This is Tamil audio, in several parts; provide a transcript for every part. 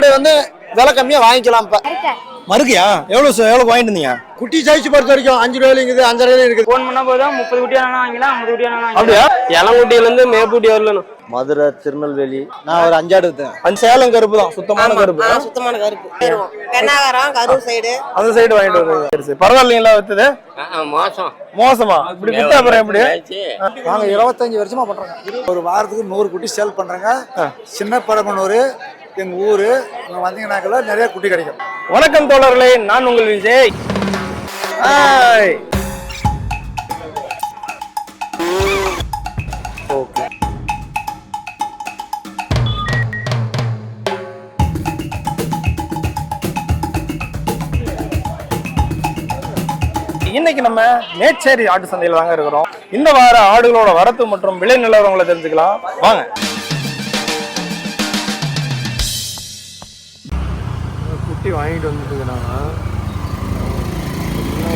மாடு வந்து விலை கம்மியா வாங்கிக்கலாம் இப்ப. மறுக்கையா? எவ்வளவு சு- எவ்வளவு வாங்கிட்டு இருந்தீங்க? குட்டி சைஸ் பொறுத்த வரைக்கும் அஞ்சு ரூபாயில இருக்குது அஞ்சரை ரூபாயில இருக்குது. ஃபோன் பண்ணா போதும். முப்பது குட்டி வேணா வாங்கிக்கலாம் ஐம்பது குட்டி வேணா அப்படியா? இளங்குட்டியில இருந்து மேப்பூட்டி வரலாம் மதுரை திருநெல்வேலி நான் ஒரு அஞ்சாடு எடுத்தேன். அந்த சேலம் கருப்பு தான் சுத்தமான கருப்பு. சுத்தமான கருப்பு. பெண்ணாகரம் கரூர் சைடு அந்த சைடு வாங்கிட்டு சரி சரி. பரவாயில்லைங்களா வித்தது? மோசம். மோசமா? இப்படி வித்தா அப்புறம் எப்படி? நாங்க இருபத்தஞ்சு வருஷமா பண்றோங்க ஒரு வாரத்துக்கு நூறு குட்டி சேல் பண்றேங்க. சின்ன படமனூர் எங்க ஊரு இங்க வந்தீங்கன்னாக்கல நிறைய குட்டி கிடைக்கும். வணக்கம் தோழர்களே நான் உங்கள் விஜய். ஹாய் ஓகே இன்னைக்கு நம்ம மேச்சேரி ஆட்டு சந்தையில் தாங்க இருக்கிறோம். இந்த வார ஆடுகளோட வரத்து மற்றும் விலை நிலவரங்களை தெரிஞ்சுக்கலாம். வாங்க. குட்டி வாங்கிட்டு வந்துருக்குண்ணா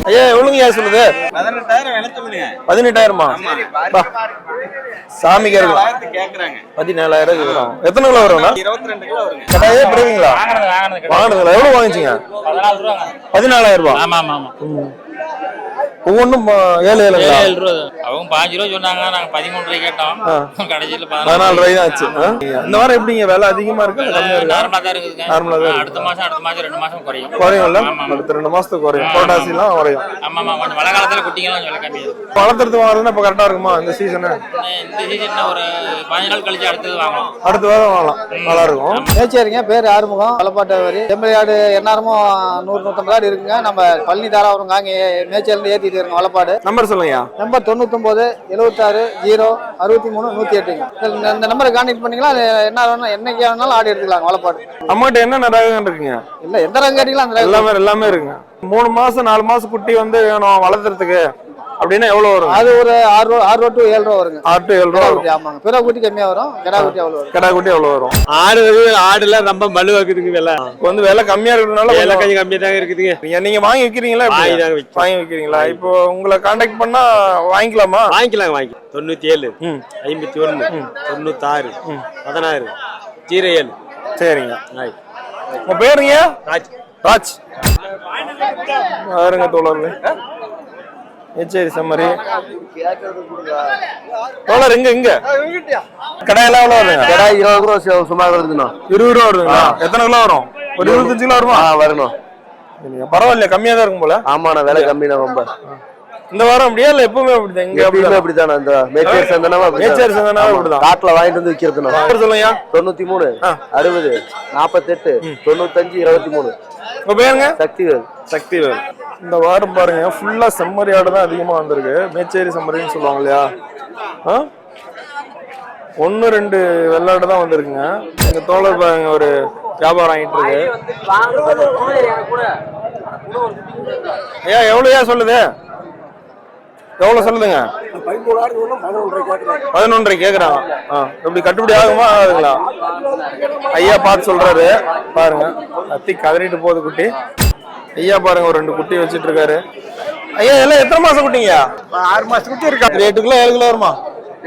ஐயா எவ்வளவுங்க சொல்லுது பதினெட்டாயிரமா. சாமி கேட்கலாம் பதினேழாயிரம் கேட்கலாம் எத்தனை கிலோ வரும்ண்ணா? கட்டாயே பிரிவீங்களா வாங்கினதுங்களா எவ்வளவு வாங்கிச்சீங்க? பதினாலாயிரம் ரூபாய் ஆமா ஆமா ஆமா. ஒவ்வொன்றும் ஏழு ஏழுங்களா ஏழு ரூபா. அவங்க பாஞ்சு ரூபா சொன்னாங்க நாங்க பதிமூணு ரூபாய் கேட்டோம். கடைசியில பதினாலு ரூபாய் ஆச்சு? இந்த வாரம் எப்படிங்க? விலை அதிகமா இருக்கு? கம்மியா நார்மலா தான் இருக்குதுங்க. நார்மலா தான் அடுத்த மாசம் அடுத்த மாசம் ரெண்டு மாசம் குறையும். குறையும்ல. அடுத்த ரெண்டு மாசத்துக்கு குறையும். புரட்டாசி எல்லாம் குறையும். ஆமா மழை காலத்துல குட்டிங்கெல்லாம் விலை கம்மி வளர்த்துறது வாங்குறதுன்னா இப்ப கரெக்டா இருக்குமா? இந்த சீசனு இந்த சீசன் ஒரு பதினஞ்சு நாள் கழிச்சு அடுத்தது வாங்கலாம். அடுத்த வாரம் வாங்கலாம். நல்லா இருக்கும் மேச்சேரிங்க பேர் ஆறுமுகம் பலப்பாட்டவரி செம்பரி ஆடு எந்நேரமும் நூறு நூற்றம்பது ஆடு இருக்குங்க. நம்ம பழனி தாராபுரம் அங்கே மேச்சேரிலேருந்து ஏற்றிட்டு இருக்கோம் வளப்பாடு நம்பர் சொல்லுங்கய்யா. நம்பர் தொண்ணூத்தொம்பது எழுபத்தாறு ஜீரோ அறுபத்தி மூணு நூற்றி எட்டுங்க இந்த- நம்பரை கான்டெக்ட் பண்ணிங்களா? அது என்ன வேணும் என்னைக்கு வேணாலும் ஆடு எடுத்துக்கலாம் வளப்பாடு அம்மாட்ட என்னென்ன ரகம் இருக்குங்க? இல்லை எந்த ரகம் கேட்டீங்களா அந்த எல்லாமே எல்லாமே இருக்குங்க. மூணு மாசம் நாலு மாசம் குட்டி வந்து வேணும் வளர்த்துறதுக்கு. அப்படின்னா எவ்வளவு வரும்? அது ஒரு ஆறு ரூபா ஆறு ரூபா டு ஏழு ரூபா வருங்க. ஆறு டு ஏழு ரூபா வரும். ஆமாங்க. பிற குட்டி கம்மியாக வரும். கிடா குட்டி அவ்வளோ வரும்? கிடா குட்டி எவ்வளவு வரும்? ஆடு ஆடுல ரொம்ப மலுவாக்குதுங்க விலை. வந்து விலை கம்மியா இருக்கிறதுனால விலை கொஞ்சம் கொஞ்சம் கம்மியா தாங்க இருக்குதுங்க. நீங்க நீங்க வாங்கி விக்கிறீங்களா எப்படி? வாங்கி. வாங்கி விக்கிறீங்களா? இப்போ உங்களை காண்டாக்ட் பண்ணா வாங்கிக்கலாமா? வாங்கிக்கலாம். வாங்கி தொண்ணூத்தி ஏழு ம். ஐம்பத்தி ஒண்ணு தொண்ணூத்தாறு பதினாறு ஜீரோ ஏழு. சரிங்க. ஆய். உங்க பேருங்க ராஜ். ராஜ். பாருங்க தோழர் சரி செம்மறி தோழர் இங்க இங்க. கடையெல்லாம் எவ்வளவு வருதுங்க? கடை இருபது ரூபா சும்மா வருதுண்ணா இருபது ரூபா வருதுங்களா? எத்தனை கிலோ வரும்? ஒரு இருபத்தஞ்சு கிலோ வருமா? வரணும். சரிங்க. பரவாயில்லையா கம்மியா தான் இருக்கும் போல. ஆமாண்ணா விலை கம்மிண்ணா ரொம்ப. இந்த வாரம் அப்படியா இல்ல எப்பவுமே அப்படிதான்? இங்க எப்பயுமே அப்படிதான்? அப்படித்தானே இந்த மேச்சேரி சந்தனமா மேச்சேரி சந்தனமா அப்படிதான். காட்டுல வாங்கிட்டு வந்து நம்பர் சொல்லுங்க தொண்ணூத்தி மூணு. அறுபது நாற்பத்தெட்டு தொண்ணூத்தஞ்சு இருபத்தி மூணு உங்க பேருங்க? சக்திவேல். சக்தி வேல் இந்த வாரம் பாருங்க ஃபுல்லா செம்மறி ஆடு தான் அதிகமா வந்திருக்கு. மேச்சேரி செம்மறின்னு சொல்லுவாங்க இல்லையா? ஆ? ஒன்று ரெண்டு வெள்ளாடு தான் வந்திருக்குங்க. எங்க தோழர் பாருங்க ஒரு வியாபாரம் ஆகிட்டு இருக்கு. ஐயா எவ்வளோயா சொல்லுது? எவ்வளோ சொல்லுதுங்க? பதினொன்றரை கேட்குறாங்க ஆ எப்படி கட்டுப்படி ஆகுமா ஆகுதுங்களா? ஐயா பார்த்து சொல்றாரு. பாருங்க அத்தி கதறிட்டு போகுது குட்டி. ஐயா பாருங்க ஒரு ரெண்டு குட்டி வச்சிட்டு இருக்காரு ஐயா எல்லாம் எத்தனை மாசம் குட்டிங்க? ஆறு மாதம் குட்டி இருக்கா? எட்டு கிலோ ஏழு கிலோ வருமா?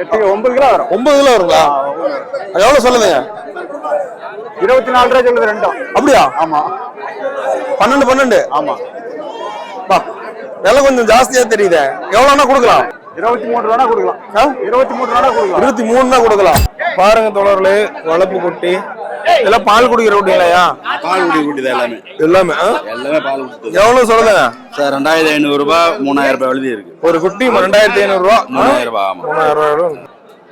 எட்டு ஒன்பது கிலோ வரும். ஒன்பது கிலோ வருங்களா? எவ்வளவு சொல்லுதுங்க? இருபத்தி நாலு ரூபா சொல்லுது ரெண்டும் அப்படியா? ஆமா. பன்னெண்டு பன்னெண்டு? ஆமா. பா, விலை கொஞ்சம் ஜாஸ்தியா தெரியுதே. எவ்வளோனா கொடுக்கலாம். இருபத்தி மூணு ரூபா கொடுக்கலாம்? இருபத்தி மூணு ரூபா கொடுக்கலாம். இருபத்தி மூணு தான் கொடுக்கலாம். பாருங்க தோழர்களே வளர்ப்பு குட்டி. இதெல்லாம் பால் குடிக்கிற குட்டிங்களாயா? பால் குடி குட்டி எல்லாமே. எல்லாமே ஆ? எல்லாமே பால் குடி எவ்வளவு சொல்லுங்க? சார் ரெண்டாயிரத்தி ஐநூறு ரூபாய் மூணாயிரம் ரூபாய் எழுதி இருக்கு ஒரு குட்டி ரெண்டாயிரத்தி ஐநூறு ரூபா மூணாயிரம் ரூபாய் மூணாயிரம் ரூபாய்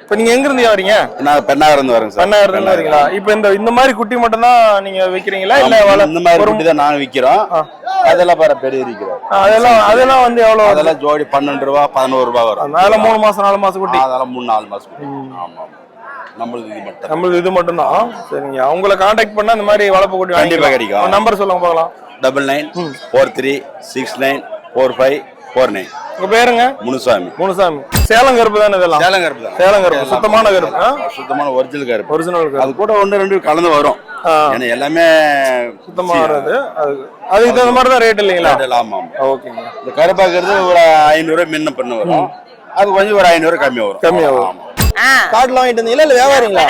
இப்ப நீங்க எங்க இருந்து வரீங்க? நான் பெண்ணாக இருந்து வரேங்க சார். பண்ணாயிரம் இருந்து வரீங்களா? இப்ப இந்த இந்த மாதிரி குட்டி மட்டும் தான் நீங்க விக்கிறீங்களா? இல்ல இந்த மாதிரி குட்டி தான் நான் விற்கிறோம் ஆ. அதெல்லாம் பாரு பெரிய இருக்கிறோம் ஆ, அதெல்லாம் அதெல்லாம் வந்து எவ்வளவு? அதெல்லாம் ஜோடி பன்னெண்டு ரூபா பதினோரு ரூபாய் வரும். அதனால மூணு மாசம் நாலு மாசம் குட்டி. அதெல்லாம் மூணு நாலு மாசம் குட்டி. ஆமா ஆமா. நம்மளுக்கு இது மட்டும் நம்மளுக்கு இது மட்டும் தான் சரிங்க. அவங்கள காண்டாக்ட் பண்ணா இந்த மாதிரி வளர்ப்பு குட்டி கண்டிப்பா கிடைக்கும். நம்பர் சொல்லுங்க பார்க்கலாம். Double nine four three six nine four five four nine உங்க பேருங்க? முனுசாமி. முனுசாமி. சேலம் கருப்பு தானே இதெல்லாம்? சேலம் கருப்பு தான். சேலம் கருப்பு. சுத்தமான கருப்பு? சுத்தமான ஒரிஜினல் கருப்பு. ஒரிஜினல் கருப்பு. அது கூட ஒன்று ரெண்டு கலந்து வரும். ஏன்னா எல்லாமே சுத்தமா வர்றது அது அதுக்கு தகுந்த மாதிரி தான் ரேட் இல்லைங்களா? ஆமா ஆமா. ஓகேங்க. இந்த கருப்பாக்குறது ஒரு ஐநூறு முன்ன பண்ண வரும். அது கொஞ்சம் ஒரு ஐநூறு கம்மியா வரும். கம்மியா வரும். காட்டுல வாங்கிட்டு வந்தீங்களா? இல்ல வியாபாரிங்களா?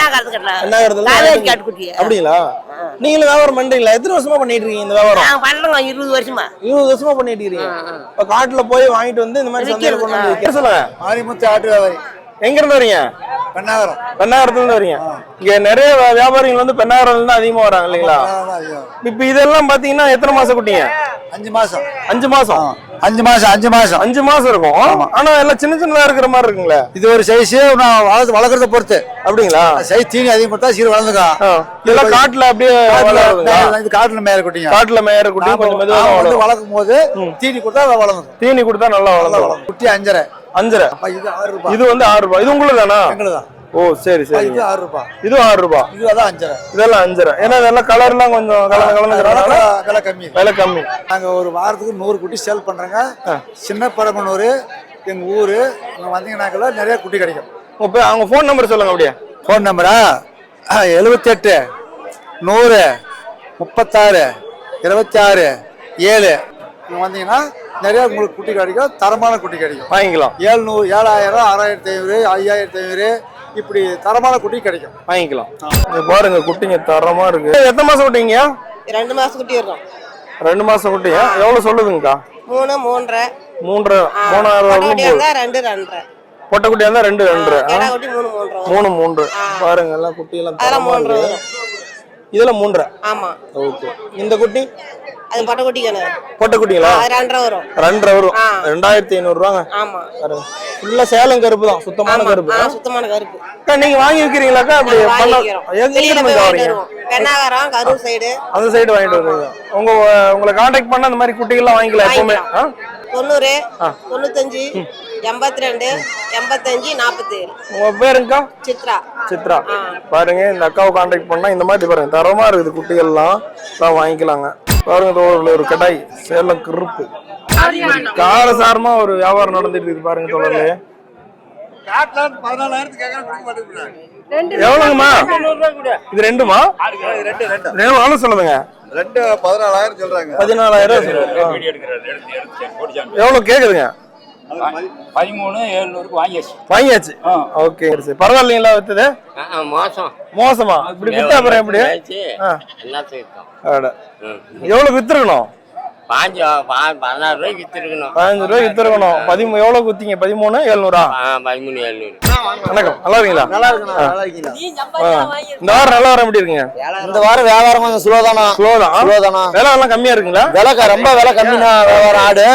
காவேரி காட்டுக்குட்டி அப்படிங்களா? நீங்களும் வியாபாரம் பண்றீங்களா எத்தனை வருஷமா பண்ணிட்டு இருக்கீங்க இந்த வியாபாரம்? நான் பண்றோங்க இருபது வருஷமா. இருபது வருஷமா பண்ணிட்டு இருக்கீங்க இப்ப காட்டுல போய் வாங்கிட்டு வந்து இந்த மாதிரி சந்தையில கொண்டு வந்து சொல்லுங்க. மாரிமுத்து ஆட்டு வியாபாரி. எங்க இருந்து வரீங்க? பெண்ணாகரம் பெண்ணாகரத்துல இருந்து வரீங்க. இங்க நிறைய வியாபாரிகள் வந்து பெண்ணாகரம்ல இருந்து அதிகமா வராங்க இல்லைங்களா. இப்ப இதெல்லாம் பாத்தீங்கன்னா எத்தனை மாசம் குட்டிங்க? அஞ்சு மாசம். அஞ்சு மாசம். அஞ்சு மாசம் அஞ்சு மாசம். அஞ்சு மாசம் இருக்கும். ஆனா எல்லாம் சின்ன சின்னதா இருக்கிற மாதிரி இருக்குங்களே. இது ஒரு சைஸ் நான் வளர்த்து வளர்க்கறத பொறுத்து. அப்படிங்களா? சைஸ் தீனி அதிகம் கொடுத்தா சீர் வளர்ந்துக்கும் ஆ. இதெல்லாம் காட்டுல அப்படியே இது காட்டுல மேல குட்டிங்க. காட்டுல மேயற குட்டி கொஞ்சம் மெதுவா நாம வந்து வளரும். வளர்க்கும் போது தீனி கொடுத்தா வளர்ந்துக்கும். தீனி கொடுத்தா நல்லா வளரும் குட்டி அஞ்சரை. அஞ்சரை. இது ஆறு ரூபாய் இது வந்து ஆறு ரூபாய் இது உங்களுக்கு தானா ஓ சரி சரி. இது ஆறு ரூபாய் இது ஆறு ரூபாய் இது அதான் அஞ்சரை. இதெல்லாம் அஞ்சரை. ஏன்னா இதெல்லாம் கலர்லாம் கொஞ்சம் கலந்து கலந்துக்கிறனால விலை- கம்மி. விலை கம்மி. நாங்க ஒரு வாரத்துக்கு நூறு குட்டி சேல் பண்றோங்க. சின்ன பரமனூர் எங்க ஊரு இங்க வந்தீங்கன்னாக்கல நிறைய குட்டி கிடைக்கும். உங்க பே- அவங்க ஃபோன் நம்பர் சொல்லுங்க அப்படியே. ஃபோன் நம்பரா எழுபத்தெட்டு நூறு முப்பத்தாறு இருபத்தி ஆறு ஏழு வந்தீங்கன்னா நிறைய உங்களுக்கு குட்டி கிடைக்கும் தரமான குட்டி கிடைக்கும். வாங்கிக்கலாம். ஏழ்நூறு ஏழாயிரம் ஆறாயிரத்தி ஐநூறு ஐயாயிரத்தி ஐநூறு இப்படி தரமான குட்டி கிடைக்கும். வாங்கிக்கலாம். இங்க பாருங்க குட்டிங்க தரமா இருக்கு. எத்தனை மாசம் குட்டிங்க? ரெண்டு மாசம் குட்டி இருக்கும் ரெண்டு மாசம் குட்டிங்க எவ்வளவு சொல்லுதுங்கக்கா? மூணு மூன்றரை. மூன்றரை மூணாயிரம் ரெண்டு ரெண்டரை. பொட்டை குட்டியா இருந்தா ரெண்டு ரெண்டு மூணு மூன்று. பாருங்க எல்லாம் குட்டி எல்லாம் மூன்றரை வரும். இதுல மூன்றரை? ஆமா. ஓகே. இந்த குட்டி? அது பொட்டை குட்டி கிணறு பொட்டை குட்டிங்களா அது ரெண்டரை வரும். ரெண்டரை வரும். ரெண்டாயிரத்தி ஐநூறு ரூபாங்க. ஆமா. ஃபுல்லா சேலம் கருப்பு தான். சுத்தமான கருப்பு. சுத்தமான கருப்பு. நீங்க வாங்கி விக்கிறீங்களாக்கா? அப்படி பெண்ணாகரம் கரூர் சைடு. அந்த சைடு வாங்கிட்டு வருவீங்க. உங்க உங்களை காண்டாக்ட் பண்ண அந்த மாதிரி குட்டிகள்லாம் வாங்கிக்கலாம் எப்பவுமே? தொண்ணூறு தொண்ணூத்தஞ்சு எண்பத்தி ரெண்டு எண்பத்தஞ்சு நாற்பத்தி ஏழு உங்க பேருங்கக்கா சித்ரா. சித்ரா. பாருங்க இந்த அக்காவை காண்டாக்ட் பண்ணா இந்த மாதிரி பாருங்க தரமா இருக்குது குட்டிகள்லாம். தான் வாங்கிக்கலாங்க. பாருங்க தோழர்களே ஒரு கடாய் சேலம் கருப்பு. காரசாரமா ஒரு வியாபாரம் நடந்துட்டு இருக்கு பாருங்க தோழர்களே. எவ்வளவுங்கம்மா இது ரெண்டுமா? எவ்வளவு சொல்லுதுங்க. ரெண்டு பதினாலாயிரம் சொல்றாங்க. பதினாலாயிரம் எவ்வளவு கேக்குதுங்க? பதிமூணு எழுநூறுக்கு வாங்கியாச்சு. வாங்கியாச்சு? ஓகே சரி. பரவாயில்லைங்களா வித்தது? மோசம். மோசமா? இப்படி வித்தா அப்புறம் எப்படி? அட. எவ்வளவு வித்துருக்கணும்? பாஞ்சு பதினாறு ரூபாய்க்கு வித்துருக்கணும். பதினஞ்சு ரூபாய் வித்துருக்கணும். பதிமூணு எவ்வளவு குத்திங்க பதிமூணு எழுநூறா? பதிமூணு எழுநூறு. வணக்கம். நல்லா இருக்கீங்களா? நல்லா இருக்கீங்களா. இந்த வாரம் நல்லா வர எப்படி இருக்குங்க? இந்த வாரம் வியாபாரம் கொஞ்சம் ஸ்லோ தானா ஸ்லோ தான்? ஸ்லோ தானா விலை எல்லாம் கம்மியா இருக்குங்களா? விலை க- ரொம்ப விலை கம்மினா வியாபாரம் ஆடு.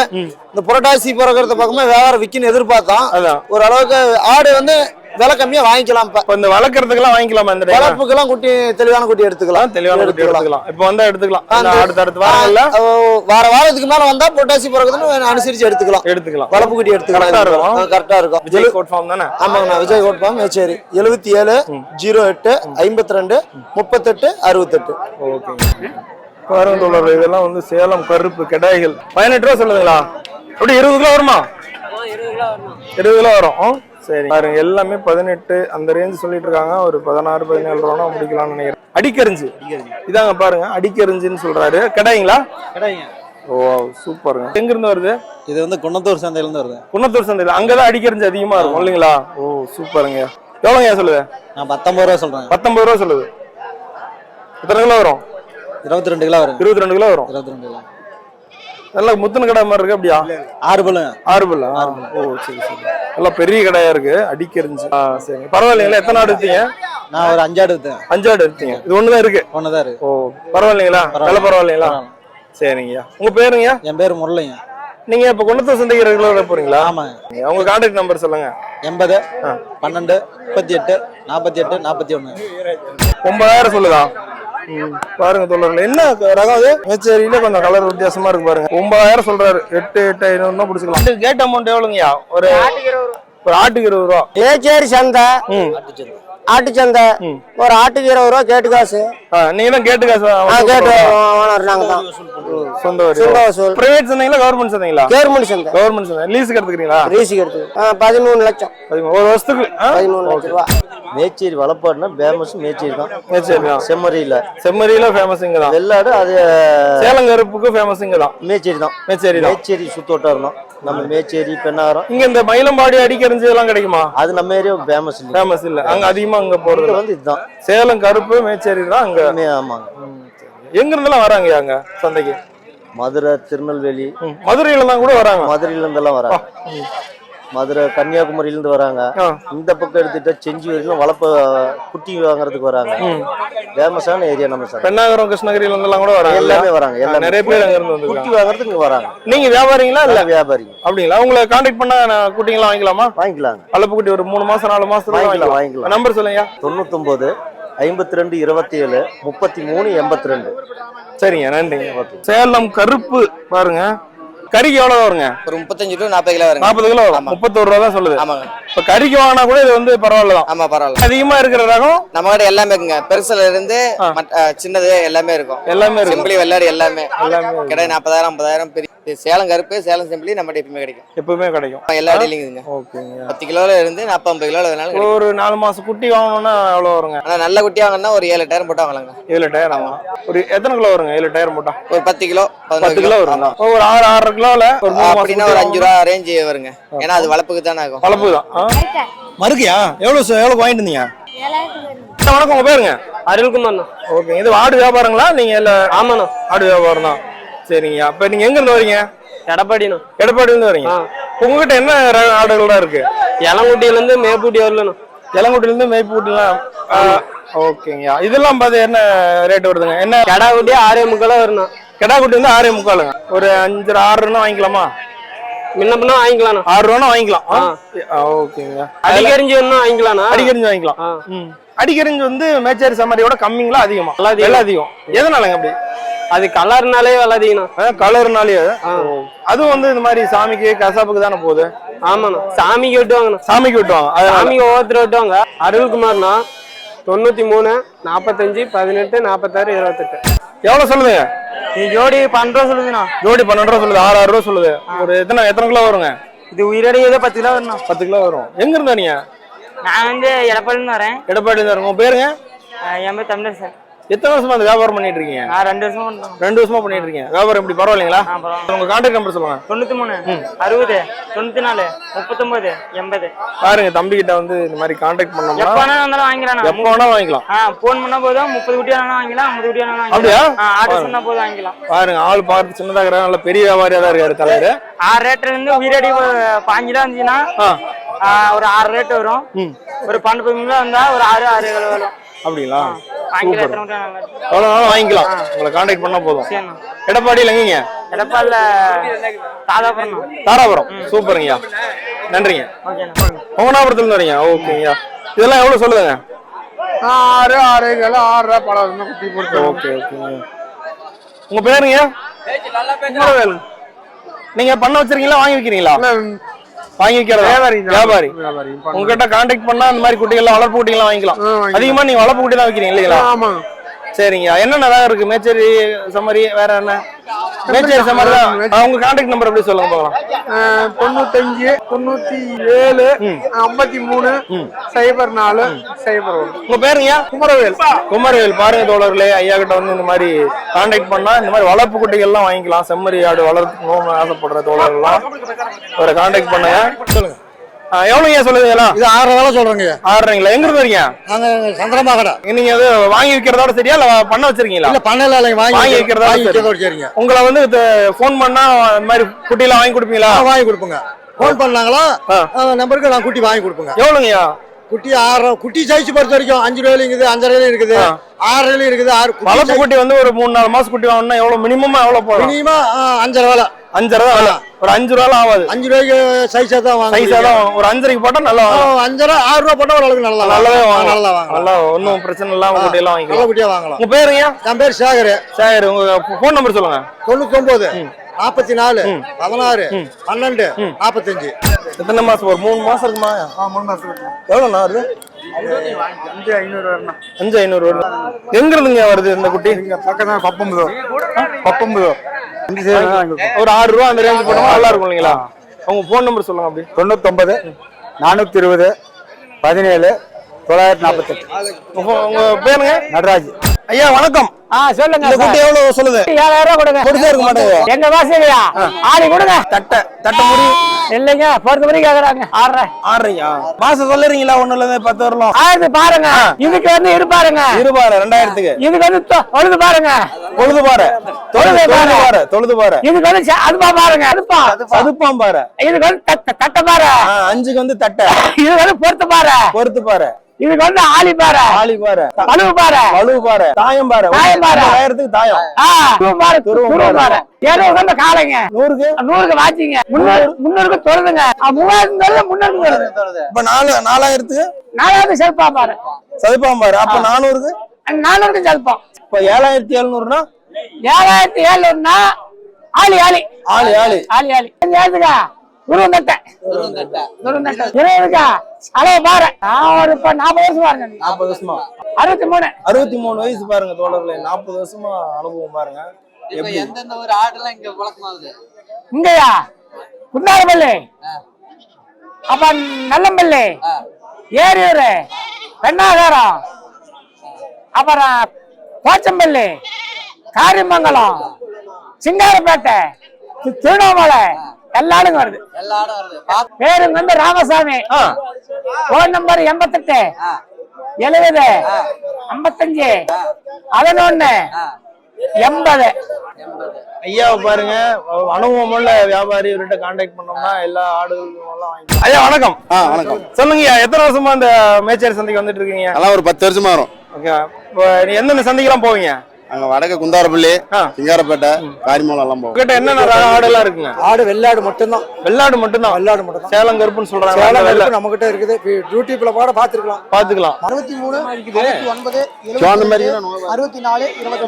இந்த புரட்டாசி பிறக்கிறத பக்கமே வியாபாரம் விற்கின்னு எதிர்பார்த்தோம். ஒரு அளவுக்கு ஆடு வந்து விலை கம்மியா வாங்கிக்கலாம் இப்ப. இந்த வளர்க்கறதுக்கெல்லாம் வாங்கிக்கலாமா இந்த வளர்ப்புக்கெல்லாம் குட்டி தெளிவான குட்டி எடுத்துக்கலாம். தெளிவான குட்டி எடுத்துக்கலாம். இப்ப வந்தா எடுத்துக்கலாம். அடுத்த அடுத்த வாரங்கள்ல ஆ, வார வாரத்துக்கு மேல வந்தா புரட்டாசி பிறகுதுன்னு அனுசரிச்சு எடுத்துக்கலாம். எடுத்துக்கலாம். வளர்ப்பு குட்டி எடுத்துக்கலாம். கரெக்டா இருக்கும். கரெக்டா இருக்கும். விஜய் கோட் ஃபார்ம் தானே? ஆமாங்கண்ணா விஜய் கோட்பாம் மேச்சேரி. எழுபத்தி ஏழு ஜீரோ எட்டு ஐம்பத்தி ரெண்டு முப்பத்தெட்டு அறுபத்தெட்டு ஓகே. தோழர் இதெல்லாம் வந்து சேலம் கருப்பு கெடாய்கள். பதினெட்டு ரூபா சொல்லுங்களா அப்படி இருபது கிலோ வருமா? இருபது கிலோ வரும். ஆ, சரி பாருங்க எல்லாமே பதினெட்டு அந்த ரேஞ்ச் சொல்லிட்டு இருக்காங்க. ஒரு பதினாறு பதினேழு ரூபா முடிக்கலாம்னு நினைக்கிறேன். அடிக்கரிஞ்சு இதாங்க பாருங்க அடிக்கரிஞ்சுன்னு சொல்றாரு. கெடாய்ங்களா? கிடைங்க ஓ சூப்பருங்க எங்க இருந்து வருது? இது வந்து குன்னத்தூர் சந்தையில இருந்து வருது. குன்னத்தூர் சந்தையில். அங்கதான் அடிக்கரிஞ்சு அதிகமா இருக்கும் இல்லைங்களா? ஓ சூப்பருங்க எவ்வளோங்க சொல்லுது? நான் பத்தொன்பது ரூபா சொல்றேன். பத்தொன்பது ரூபா சொல்லுது. எத்தனை கிலோ வரும்? இருபத்தி ரெண்டு கிலோ வரும். இருபத்தி ரெண்டு கிலோ வரும். இருபத்தி ரெண்டு கிலோ. நல்லா முத்துன கடை மாதிரி இருக்கு அப்படியா? ஆறு பல்லுங்க ஆறு ஓ சரி சரி. நல்லா பெரிய கடையா இருக்கு. அடிக்கரிஞ்சு ஆ சரி. பரவாயில்லைங்களா எத்தனை ஆடு எடுத்தீங்க? நான் ஒரு அஞ்சாடு எடுத்தேன். அஞ்சு ஆடு எடுத்தீங்க. இது ஒண்ணுதான் இருக்கு? ஒண்ணுதான் இருக்கு. ஓ பரவாயில்லைங்களா? நல்ல பரவாயில்லைங்களா? சரிங்கய்யா உங்க பேருங்கய்யா என் பேர் முரளிங்க. நீங்க இப்ப குணத்து சந்தைக்கு ரெகுலரா போறீங்களா? ஆமாங்க உங்க கான்டாக்ட் நம்பர் சொல்லுங்க. எண்பது பன்னெண்டு முப்பத்தி எட்டு நாற்பத்தி எட்டு நாற்பத்தி ஒன்று ஒன்பதாயிரம் சொல்லுதா? ம், பாருங்க தோழர்கள் என்ன ரகம் அது? மேச்சேரியில கொஞ்சம் கலர் வித்தியாசமா இருக்கு பாருங்க. ஒன்பதாயிரம் சொல்றாரு. எட்டு எட்டு ஐநூறுனா பிடிச்சிக்கலாம். கேட் அமௌண்ட் எவ்வளவுங்கய்யா ஒரு ஒரு ஆட்டுக்கு இருபது ரூபா. மேச்சேரி சந்தை. ம். ஆட்டு சந்தை. ஒரு ஆட்டுக்கு இருபது ரூபா கேட்டு காசு. நீங்க தான் கேட்டு காசு ஆ, கேட்டு ஓனர் நாங்க தான். சொந்த வசூல் பிரைவேட் சந்தைங்களா கவர்மெண்ட் சந்தைங்களா? கவர்மெண்ட் சந்தை. கவர்மெண்ட் சந்தை. லீஸுக்கு எடுத்துக்கிறீங்களா ரீசிக்கு எடுத்து பதிமூணு லட்சம். ஒரு வருஷத்துக்கு? பதிமூணு லட்சம் ரூபா. மேச்சேரி வளப்பாடுனா ஃபேமஸ் மேச்சேரி தான். மேச்சேரி தான். செம்மறியில. செம்மறியில ஃபேமஸ் இங்க தான். வெள்ளாடு அது சேலம் கருப்புக்கு ஃபேமஸ் இங்க தான். மேச்சேரி தான். மேச்சேரி தான். மேச்சேரி சுத்தோட்டம் தான் நம்ம மேச்சேரி பெண்ணாரம் இங்க இந்த மயிலம்பாடி அடிக்கரிஞ்சு எல்லாம் கிடைக்குமா? அது நம்ம ஏரியா ஃபேமஸ் இல்லை ஃபேமஸ் இல்ல. அங்க அதிகமா அங்க போறது. வந்து இதுதான். சேலம் கருப்பு மேச்சேரி தான் அங்க. ஆமாங்க. எங்க இருந்தெல்லாம் வராங்க அங்க சந்தைக்கு? மதுரை திருநெல்வேலி. மதுரையில தான் கூட வராங்க. மதுரையில இருந்தெல்லாம் வராங்க மதுரை கன்னியாகுமரியில இருந்து வராங்க. இந்த பக்கம் எடுத்துட்டா செஞ்சி வரைக்கும் வளர்ப்ப குட்டி வாங்குறதுக்கு வராங்க. ஃபேமஸான ஏரியா நம்ம சார். பெண்ணாகரம் கிருஷ்ணகிரியில இருந்தெல்லாம் கூட வராங்க. எல்லாமே வராங்க. எல்லாமே. நிறைய பேர் அங்க இருந்து குட்டி வாங்குறதுக்கு இங்க வராங்க. நீங்க வியாபாரிங்களா இல்ல? வியாபாரிங்க. அப்படிங்களா? உங்களை காண்டாக்ட் பண்ணா நான் குட்டிங்களாம் வாங்கிக்கலாமா? வாங்கிக்கலாங்க. அளப்பு குட்டி ஒரு மூணு மாசம் நாலு வாங்கிக்கலாம், வாங்கிக்கலாம். வாங்கிக்கலாம். நம்பர் சொல்லுங்க. தொண்ணூத்தொன்பது ஐம்பத்தி ரெண்டு இருபத்தி ஏழு முப்பத்தி மூணு எண்பத்தி ரெண்டு சரிங்க நன்றிங்க. சேலம் கருப்பு பாருங்க. கறிக்கு எவ்வளவு வருங்க? ஒரு முப்பத்தஞ்சு டு நாற்பது கிலோ வருங்க. நாற்பது கிலோ? வரும். முப்பத்தோரு ரூபா தான் சொல்லுது. ஆமாங்க. இப்ப கறிக்கு வாங்கினா கூட இது வந்து பரவாயில்ல தான். ஆமா பரவாயில்ல. அதிகமா இருக்கிற ரகம்? நம்ம கிட்ட எல்லாமே இருக்குங்க. பெருசுல இருந்து சின்னது எல்லாமே இருக்கும். எல்லாமே இருக்கு செம்பிளி வெள்ளாடு எல்லாமே. எல்லாமே கடை நாற்பதாயிரம் ஐம்பதாயிரம் பெரிய சேலம் கருப்பு சேலம் செம்பிளி நம்ம எப்பயுமே கிடைக்கும். எப்பவுமே கிடைக்கும். எல்லா இடையிலுங்க ஓகேங்க. பத்து கிலோல இருந்து நாற்பது ஐம்பது கிலோல வேணாலும் ஒரு நாலு மாசம் குட்டி வாங்கணும்னா எவ்வளவு வருங்க? ஆனா நல்ல குட்டி வாங்கினா ஒரு ஏழு டயர் போட்டு வாங்கலாங்க. ஏழு டயர் ஆகும் ஒரு எத்தனை கிலோ வருங்க? ஏழு டயர் போட்டா? ஒரு பத்து கிலோ பத்து பதினோரு கிலோ. கிலோ வருங்க ஒரு ஆறு ஆறரை கிலோல ஒரு மூணு மாசம் அப்படின்னா ஒரு அஞ்சு ரூபா ரேஞ்சு வருங்க. ஏன்னா அது வளர்ப்புக்கு தானே ஆகும். வளர்ப்பு தான். மறுக்கியா? எவ்வளவு ச- எவ்வளவு வாங்கிட்டு இருந்தீங்க வணக்கம் உங்க பேருங்க? அருள்குமார்ண்ணா ஓகே. இது ஆடு வியாபாரங்களா? நீங்க இல்ல ஆமாண்ணா. ஆடு வியாபாரம் தான். சரிங்க. அப்ப நீங்க எங்க இருந்து வரீங்க? எடப்பாடிண்ணா எடப்பாடியில. இருந்து வரீங்க. உங்ககிட்ட என்ன ர- ஆடுகள் தான் இருக்கு? இளங்குட்டியிலேருந்து மேப்பூட்டி வரலண்ணா. இளங்குட்டில இருந்து மேய்ப்பூட்டிலாம் ஓகேங்க. இதெல்லாம் பார்த்து என்ன ரேட் வருதுங்க? என்ன? கெடா குட்டி ஆறே முக்காலா வருண்ணா. கெடா குட்டி வந்து ஆறே முக்காலுங்க. ஒரு அஞ்சு ஆறு ரூபா வாங்கிக்கலாமா? முன்ன பின்ன வாங்கிக்கலாண்ணா. ஆறு ரூபா வாங்கிக்கலாம். ஓகேங்க. அடிக்கரிஞ்சு வேணும்னா வாங்கிக்கலாண்ணா. அடிக்கரிஞ்சு வாங்கிக்கலாம். ம். அடிக்கரிஞ்சு வந்து மேச்சேரி சம்மரியோட கம்மிங்களா அதிகமா? விலை அதிகம். விலை அதிகம். எதனாலங்க அப்படி? அது கலர்னாலே விளாதிங்கண்ணா கலர்னாலே. அதுவும் வந்து இந்த மாதிரி சாமிக்கு கசாப்புக்கு தானே போகுது? ஆமாண்ணா. சாமிக்கு வெட்டுவாங்கண்ணா. சாமிக்கு விட்டுவாங்க. சாமிக்கு ஒவ்வொருத்தர் வெட்டுவாங்க. அருள்குமார்ண்ணா தொண்ணூத்தி மூணு நாற்பத்தஞ்சு பதினெட்டு நாற்பத்தாறு இருபத்தெட்டு. எவ்வளவு சொல்லுதுங்க நீ ஜோடி பன்னெண்டு சொல்லுதுண்ணா. ஜோடி பன்னெண்டு ரூபா சொல்லுது. ஆறு ஆறு ரூபா சொல்லுது. ஒரு எத்தனை எத்தனை கிலோ வருங்க? இது உயிரடி ஏதோ பத்து கிலோ வரணும் பத்து கிலோ வரும். எங்க இருந்தா நீங்க நான் வந்து எடப்பாடின்னு வரேன். எடப்பாடி இருந்தா உங்க பேருங்க? என் பேர் தமிழர் சார். எத்தனை வருஷமா அந்த வியாபாரம் பண்ணிட்டு இருக்கீங்க? நான் ரெண்டு வருஷம் ரெண்டு வருஷமா பண்ணிட்டு இருக்கீங்க. வியாபாரம் எப்படி? பரவாயில்லைங்களா? உங்க கான்டாக்ட் நம்பர் சொல்லுங்க. தொண்ணூத்தி மூணு அறுபது தொண்ணூத்தி நாலு முப்பத்தொன்பது எண்பது. பாருங்க தம்பி கிட்ட வந்து இந்த மாதிரி கான்டாக்ட் எப்ப பண்ணோம்னா வேணா வந்தாலும் வாங்கிக்கலாம் எப்போ வேணா வாங்கிக்கலாம். போன் பண்ணா போதும் முப்பது குட்டி வேணாலும் வாங்கிக்கலாம் ஐம்பது குட்டி வேணாலும் அப்படியா? ஆர்டர் சொன்னா போதும் வாங்கிக்கலாம். பாருங்க ஆள் பார்த்து சின்னதா இருக்கிற நல்ல பெரிய வியாபாரியா தான் இருக்காரு தலைவர். ஆறு ரேட்ல இருந்து உயிரடி பாஞ்சு ரூபா இருந்துச்சுன்னா ஒரு ஆறு ரேட் வரும். ஒரு பன்னெண்டு பதிமூணு இருந்தா ஒரு ஆறு ஆறு வரும். அப்படிங்களா? சூப்பர். எவ்வளோ நாளும் வாங்கிக்கலாம். உங்களை கான்டாக்ட் பண்ணா போதும். எடப்பாடியில் எங்கீங்க? எடப்பாடியில் தாதாபுரம் தாராபுரம். சூப்பருங்கய்யா. நன்றிங்க. ஓகேண்ணா. மோகனாபுரத்துல இருந்து வரீங்க. ஓகேங்கய்யா. இதெல்லாம் எவ்வளவு சொல்லுதுங்க? ஆறு ஆறு கிலோ ஆறரை பழம் குட்டி கொடுத்து ஓகே ஓகேங்க உங்க பேருங்க குமரவேல் நீங்க பண்ண வச்சிருக்கீங்களா? வாங்கி வைக்கிறீங்களா? வாங்கி வைக்கிறதா வியாபாரி. உங்ககிட்ட கான்டாக்ட் பண்ணா இந்த மாதிரி குட்டிகள் வளர்ப்பு குட்டிகள் வாங்கிக்கலாம். அதிகமா நீங்க வளர்ப்பு குட்டி தான் வைக்கிறீங்க இல்லைங்களா? ஆமா சரிங்க என்னென்ன ரகம் இருக்கு? மேச்சேரி சம்மரி வேற என்ன? மேச்சேரி சம்மரி தான். உங்க கான்டாக்ட் நம்பர் எப்படி சொல்லுங்க பார்க்கலாம். தொண்ணூத்தஞ்சு தொண்ணூத்தி ஏழு ஐம்பத்தி மூணு சைபர் நாலு சைபர் ஒன்று. உங்க பேருங்க குமரவேல். குமரவேல் பாருங்க தோழர்களே ஐயா கிட்ட வந்து இந்த மாதிரி கான்டாக்ட் பண்ணா இந்த மாதிரி வளர்ப்பு குட்டிகள்லாம் வாங்கிக்கலாம். செம்மறி ஆடு வளர்க்கணும்னு ஆசைப்படுற தோழர்கள்லாம். அவரை கான்டாக்ட் பண்ணுங்க. சொல்லுங்க. எவ்வளவு ஏன் சொல்லுவீங்களா இது ஆறரை வேலை சொல்றேங்க. ஆடுறீங்களா எங்க இருந்து வரீங்க நாங்க சந்திரமா கடை நீங்க அது வாங்கி விக்கிறதோட சரியா இல்ல பண்ண வச்சிருக்கீங்களா? இல்ல பண்ணல இல்லைங்க. வாங்கி வாங்கி. வைக்கிறதோட சரிங்க. உங்களை வந்து ஃபோன் பண்ணா இந்த மாதிரி குட்டிலாம் வாங்கி கொடுப்பீங்களா? வாங்கி கொடுப்போங்க. ஃபோன் பண்ணாங்களா? நம்பருக்கு நான் குட்டி வாங்கி கொடுப்போங்க. எவ்வளவுங்கய்யா? குட்டி ஆறு குட்டி சைஸ் பொறுத்த வரைக்கும் அஞ்சு ரூபாயிலும் இருக்குது அஞ்சரை இருக்குது. ஆ. ஆறு ரூபாயிலும் இருக்குது ஆறு வளர்ப்பு குட்டி வந்து ஒரு மூணு நாலு மாசம் குட்டி வாங்கணும்னா எவ்வளவு? மினிமமா எவ்வளவு போடும் மினிமம் அஞ்சரை வேலை. அஞ்சரை தான் விலை. ஒரு அஞ்சு ரூபாலாம் ஆகாது. அஞ்சு ரூபாய்க்கு சைஸா தான் வாங்க சைஸா தான் ஒரு அஞ்சரைக்கு போட்டா நல்லா வாங்கலாம் அஞ்சரை ஆறு ரூபா போட்டா ஓரளவுக்கு நல்லா நல்லாவே வாங்கலாம். வாங்கலாம் நல்லா வாங்கலாம் நல்லா ஒன்றும் பிரச்சனை இல்லாம. குட்டி எல்லாம் நல்ல வாங்கிக்கலாம் குட்டியா வாங்கலாம். உங்க பேருங்க என் பேர் சேகர். சரி உங்க ஃபோன் நம்பர் சொல்லுங்க. தொண்ணூத்தொன்பது நாற்பத்தி நாலு பதினாறு பன்னெண்டு நாற்பத்தஞ்சு எத்தனை மாசம்? ஒரு மூணு மாசம் இருக்குமா? எவ்வளோண்ணா வருது? அஞ்சு ஐநூறு வரணும். அஞ்சு ஐநூறு வருது. எங்க இருந்துங்க வருது இந்த குட்டி? இங்க பக்கம் பப்பொம்பது. பப்பொம்பது. ஒரு ஆறு ரூபா அந்த ரேஞ்ச் போட்டோம்னா நல்லா இருக்கும் இல்லைங்களா? உங்க ஃபோன் நம்பர் சொல்லுங்க அப்படி. தொண்ணூத்தொன்பது நானூத்தி இருபது பதினேழு தொள்ளாயிரத்தி நாற்பத்தெட்டு உங்க phone- உங்க பேருங்க? நடராஜ். ஐயா வணக்கம். ஆ சொல்லுங்க இந்த குட்டி எவ்வளவு சொல்லுது? ஏழாயிரம் ரூபாய் கொடுங்க. கொடுத்தே இருக்க மாட்டேங்குது. எங்க வாசலையா ஆடி கொடுங்க. தட்டை தட்டை முடி. இல்லைங்க பொறுத்த மணி கேக்குறாங்க. ஆடுற ஆடுறீங்க? மாசம் சொல்லுறீங்களா? ஒண்ணுல இருந்து பத்து வரலாம். ஆயிரத்து பாருங்க. இதுக்கு வந்து இரு பாருங்க. இருபாரு ரெண்டாயிரத்துக்கு. இதுக்கு வந்து தொழுது பாருங்க. தொழுது பாரு. தொழுது பாரு. பாரு தொழுது பாரு. இதுக்கு வந்து அதுப்பா பாருங்க அதுப்பா. சதுப்பாம் பாரு. இதுக்கு வந்து தட்ட தட்ட பாரு. அஞ்சுக்கு வந்து தட்டை. இது வந்து பொறுத்து பாரு. பொறுத்து பாரு. இதுக்கு வந்து ஆளி பாரு ஆளி பாரு பழுவு பாரு வலு பாரு தாயம் பாரு தாயம் பாரு. ஆயிரத்துக்கு தாயம். பாரு பாரு. பாரு ஏழு வந்து காலைங்க. நூறுக்கு? நூறுக்கு வாச்சிங்க. முன்னூறு முன்னூறுக்கு தொழுதுங்க. மூவாயிரத்து தொழுது முன்னூறுக்கு தொழுது. இப்ப நாலு நாலாயிரத்துக்கு? நாலாயிரத்து செல்பா பாரு சதுப்பாம் பாரு. அப்ப நானூறுக்கு? நானூறுக்கு செல்பம் இப்ப ஏழாயிரத்தி எழுநூறுனா? ஏழாயிரத்தி ஏழுன்னா ஆளி ஆளி. ஆளு ஆளு. ஆளி ஆளி. ஏழுக்கா துருவம் தட்டை துருவம் தட்டை இருபதுக்கா அளவு பாரு. நான் ஒரு இப்ப நாற்பது வருஷம் பாருங்க நாற்பது வருஷமா? அறுபத்தி மூணு. அறுபத்தி மூணு வயசு பாருங்க தோழர்களே. நாற்பது வருஷமா அனுபவம் பாருங்க. எந்தெந்த ஒரு ஆடுலாம் இங்க வழக்கமாகுது இங்கயா? குந்தாரப்பள்ளி அப்ப நல்லம்பள்ளி. ஏரியூர். பெண்ணாகாரம். அப்புறம் போச்சம்பள்ளி காரியமங்கலம் சிங்காரப்பேட்டை. திருவண்ணாமலை. எல்லாரும் வருது. எல்லா ஆடும் வருது. பாத்து பேருங்க வந்து ராமசாமி. போன் நம்பர் எண்பத்தெட்டு. எழுபது ஐம்பத்தஞ்சு. பதினொன்னு. எண்பது. ஐயாவை பாருங்க. அனுபவம் உள்ள வியாபாரி இவர்கிட்ட கான்டாக்ட் பண்ணோம்னா எல்லா ஆடுகளும் ஐயா வணக்கம். ஆ வணக்கம். சொல்லுங்க ஐயா எத்தனை வருஷமா இந்த மேச்சேரி சந்தைக்கு வந்துட்டு இருக்கீங்க? அதெல்லாம் ஒரு பத்து வருஷமா வரும். ஓகே எந்தெந்த சந்தைக்கெல்லாம் போவீங்க? அங்க வடக்கு குந்தாரப்பள்ளி. சிங்காரப்பேட்டை காரிமூலம் எல்லாம் போகும் உங்ககிட்ட என்னென்ன ரக ஆடுலாம் இருக்குங்க? ஆடு வெள்ளாடு மட்டும்தான். வெள்ளாடு மட்டும்தான்? வெள்ளாடு மட்டும்தான். சேலம் கருப்புன்னு சொல்றாங்க. சேலம். கருப்பு நம்ம கிட்ட இருக்குது யூடியூப்ல கூட பாத்துருக்கலாம் பாத்துக்கலாம் அறுபத்தி மூணு ஒன்பது சோழ மாதிரி அறுபத்தி நாலு இருபத்தி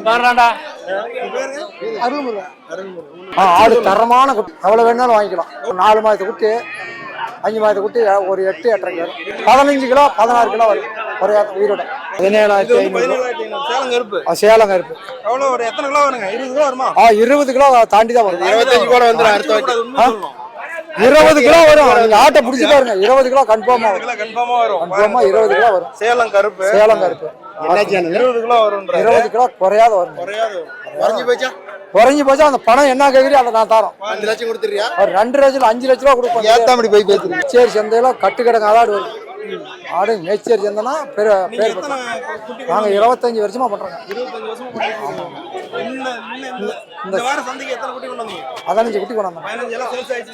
ஆடு தரமான குட்டி. எவ்வளவு வேணாலும் வாங்கிக்கலாம். ஒரு நாலு மாதத்து குட்டி அஞ்சு மாதத்து குட்டி ஒரு எட்டு எட்டரை கிலோ. பதினஞ்சு கிலோ பதினாறு கிலோ வரும். ஒரே உயிரோட. பதினேழாயிரத்தி ஐநூறு. சேலம் கருப்பு ஆ, சேலம் கருப்பு எவ்வளவு ஒரு எத்தனை கிலோ வருங்க இருபது கிலோ வருமா? ஆ இருபது கிலோ தாண்டி தான் வரும். இருபத்தஞ்சு கூட வந்துடும் அடுத்த வாட்டி. இருபது கிலோ வரும். நீங்க ஆட்டை பிடிச்சி பாருங்க. இருபது கிலோ கன்ஃபார்மா வரும் கிலோ கன்ஃபார்மா வரும். கன்ஃபார்மா இருபது கிலோ வரும். சேலம் கருப்பு. சேலம் கருப்பு. இருபது கிலோ வரும் இருபது கிலோ குறையாத வரும் குறைஞ்சு போச்சா? குறைஞ்சு போச்சா அந்த பணம் என்ன கேக்குறீ அதை நான் தரோம். அஞ்சு லட்சம் கொடுத்துறியா ஒரு ரெண்டு லட்சம் அஞ்சு லட்ச ரூபா கொடுப்போம் ஏத்தாமடி போய் பேசுறீங்க. சரி சந்தையில கட்டு கிடங்க ஆடு வரும் ஆடு மேச்சேரி சந்தைனா பேர் பேர் பெற்ற- நாங்க இருபத்தஞ்சு வருஷமா பண்றோங்க. இந்த பதினஞ்சு குட்டி கொண்டாந்தோம்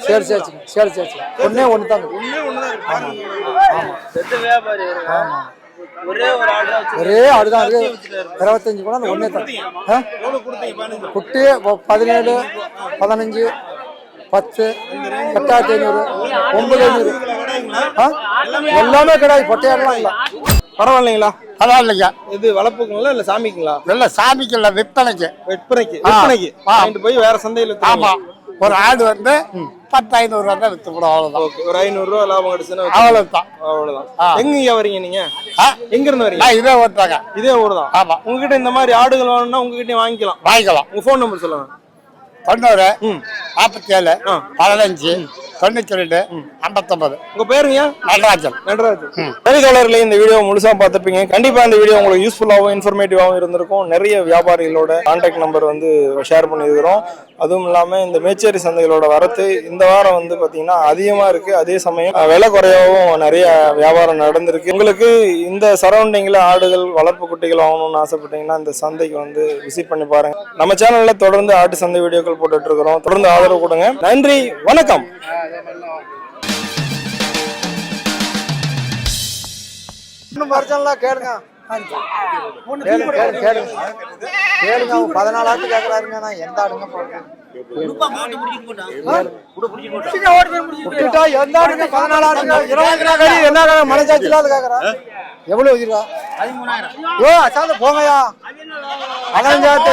சரி சரி சரி சரி ஒன்னே ஒன்று தாங்க ஒண்ணே ஒண்ணுதான் இருக்கு. பாருங்க. செத்த வியாபாரி வருங்க ஒரே ஒரு ஆடு தான் ஒரே ஆடுதான் இருக்கு. இருபத்தஞ்சு கூட ஒன்னே தான். குட்டி ப- பதினேழு பதினஞ்சு பத்து எட்டாயிரத்தி ஐநூறு ஒன்பது ஐநூறு? எல்லாமே கிடையாது பொட்டையாடலாம் இல்லை. பரவாயில்லைங்களா? அதான் இல்லைங்க இது வளர்ப்புக்குங்களா இல்ல சாமிக்குங்களா? இல்லை சாமிக்கு இல்லை விற்பனைக்கு விற்பனைக்கு. விற்பனைக்கு வாங்கிட்டு போய் வேற சந்தையில ஆமா. ஒரு ஆடு வந்து பத்து ஐநூறு ரூபா தான் வித்து போடும் அவ்வளவுதான் ஒரு ஐநூறு ரூபா லாபம் கிடைச்சுன்னா அவ்வளவுதான். அவ்வளவுதான். எங்க இங்க வரீங்க நீங்க? எங்க இருந்து வரீங்க? இதே ஓட்டுறாங்க இதே ஊர் தான் ஆமா. உங்ககிட்ட இந்த மாதிரி ஆடுகள் வேணும்னா உங்ககிட்ட வாங்கிக்கலாம். வாங்கிக்கலாம். உங்க ஃபோன் நம்பர் சொல்லுங்க. தொண்ணூறு. நாற்பத்தி ஏழு. பதினஞ்சு தொண்ணூத்தி ரெண்டு ஐம்பத்தொன்பது உங்க பேருங்க நடராஜன். நடராஜ் சரி தோழர்களே இந்த வீடியோ முழுசா பார்த்துருப்பீங்க. கண்டிப்பா இந்த வீடியோ உங்களுக்கு யூஸ்ஃபுல்லாகவும் இன்ஃபர்மேட்டிவாகவும் இருந்திருக்கும். நிறைய வியாபாரிகளோட கான்டாக்ட் நம்பர் வந்து ஷேர் பண்ணியிருக்கிறோம். அதுவும் இல்லாம இந்த மேச்சேரி சந்தைகளோட வரத்து இந்த வாரம் வந்து பாத்தீங்கன்னா அதிகமா இருக்கு. அதே சமயம் விலை குறையாகவும் நிறைய வியாபாரம் நடந்திருக்கு. உங்களுக்கு இந்த சரௌண்டிங்ல ஆடுகள் வளர்ப்பு குட்டிகள் வாங்கணும்னு ஆசைப்பட்டீங்கன்னா இந்த சந்தைக்கு வந்து விசிட் பண்ணி பாருங்க. நம்ம சேனல்ல தொடர்ந்து ஆட்டு சந்தை வீடியோக்கள் போட்டுட்டு இருக்கிறோம். தொடர்ந்து ஆதரவு கொடுங்க. நன்றி வணக்கம். இன்னும் மறைச்சாலாம் கேளுங்க. கேளுங்க கேளுங்க பதினாலாயிரத்து கேட்கறாருங்க நான் எந்த ஆடுங்க போடுறேன் எவ்வளவு ஓ அச்சாந்த போங்கயா பதினஞ்சாயிரத்தி